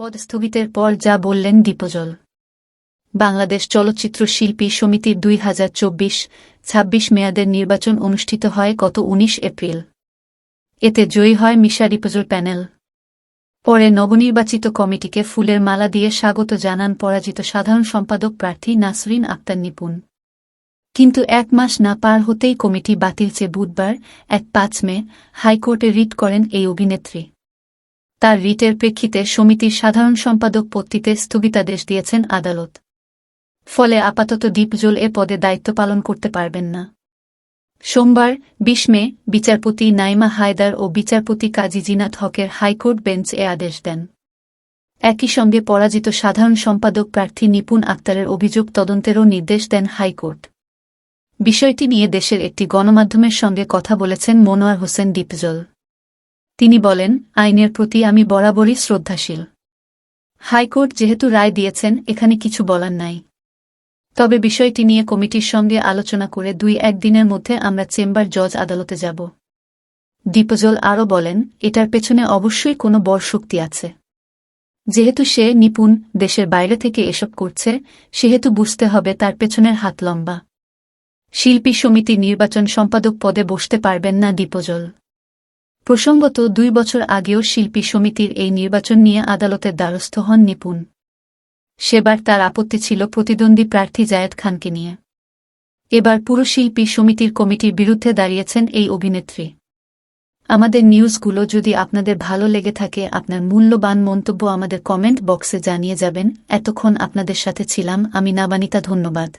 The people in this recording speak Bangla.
পদ স্থগিতের পর যা বললেন দীপজল। বাংলাদেশ চলচ্চিত্র শিল্পী সমিতির দুই হাজার চব্বিশ, ছাব্বিশ মেয়াদের নির্বাচন অনুষ্ঠিত হয় গত উনিশ এপ্রিল। এতে জয়ী হয় মিশা রিপোজল প্যানেল। পরে নবনির্বাচিত কমিটিকে ফুলের মালা দিয়ে স্বাগত জানান পরাজিত সাধারণ সম্পাদক প্রার্থী নাসরিন আক্তার নিপুণ। কিন্তু এক মাস না পার হতেই কমিটি বাতিল চেয়ে বুধবার, এক পাঁচ মে, হাইকোর্টে রিট করেন এই অভিনেত্রী। তার রিটের প্রেক্ষিতে সমিতির সাধারণ সম্পাদক পত্রিতে স্থগিতাদেশ দিয়েছেন আদালত। ফলে আপাতত দীপজল এ পদে দায়িত্ব পালন করতে পারবেন না। সোমবার, বিশ মে, বিচারপতি নাইমা হায়দার ও বিচারপতি কাজী জিনাত হকের হাইকোর্ট বেঞ্চ এ আদেশ দেন। একই সঙ্গে পরাজিত সাধারণ সম্পাদক প্রার্থী নিপুণ আক্তারের অভিযোগ তদন্তেরও নির্দেশ দেন হাইকোর্ট। বিষয়টি নিয়ে দেশের একটি গণমাধ্যমের সঙ্গে কথা বলেছেন মনোয়ার হোসেন দীপজল তিনি বলেন, আইনের প্রতি আমি বরাবরই শ্রদ্ধাশীল। হাইকোর্ট যেহেতু রায় দিয়েছেন, এখানে কিছু বলার নাই। তবে বিষয়টি নিয়ে কমিটির সঙ্গে আলোচনা করে দুই একদিনের মধ্যে আমরা চেম্বার জজ আদালতে যাব। দীপজল আরও বলেন, এটার পেছনে অবশ্যই কোনো বড় শক্তি আছে। যেহেতু সে নিপুণ, দেশের বাইরে থেকে এসব করছে, সেহেতু বুঝতে হবে তার পেছনের হাত লম্বা। শিল্পী সমিতি নির্বাচন সম্পাদক পদে বসতে পারবেন না দীপজল। প্রসঙ্গত, দুই বছর আগেও শিল্পী সমিতির এই নির্বাচন নিয়ে আদালতের দ্বারস্থ হন নিপুণ। সেবার তার আপত্তি ছিল প্রতিদ্বন্দ্বী প্রার্থী জায়েদ খানকে নিয়ে। এবার পুরো শিল্পী সমিতির কমিটির বিরুদ্ধে দাঁড়িয়েছেন এই অভিনেত্রী। আমাদের নিউজগুলো যদি আপনাদের ভালো লেগে থাকে, আপনার মূল্যবান মন্তব্য আমাদের কমেন্ট বক্সে জানিয়ে যাবেন। এতক্ষণ আপনাদের সাথে ছিলাম, আমি নাবানিতা, ধন্যবাদ।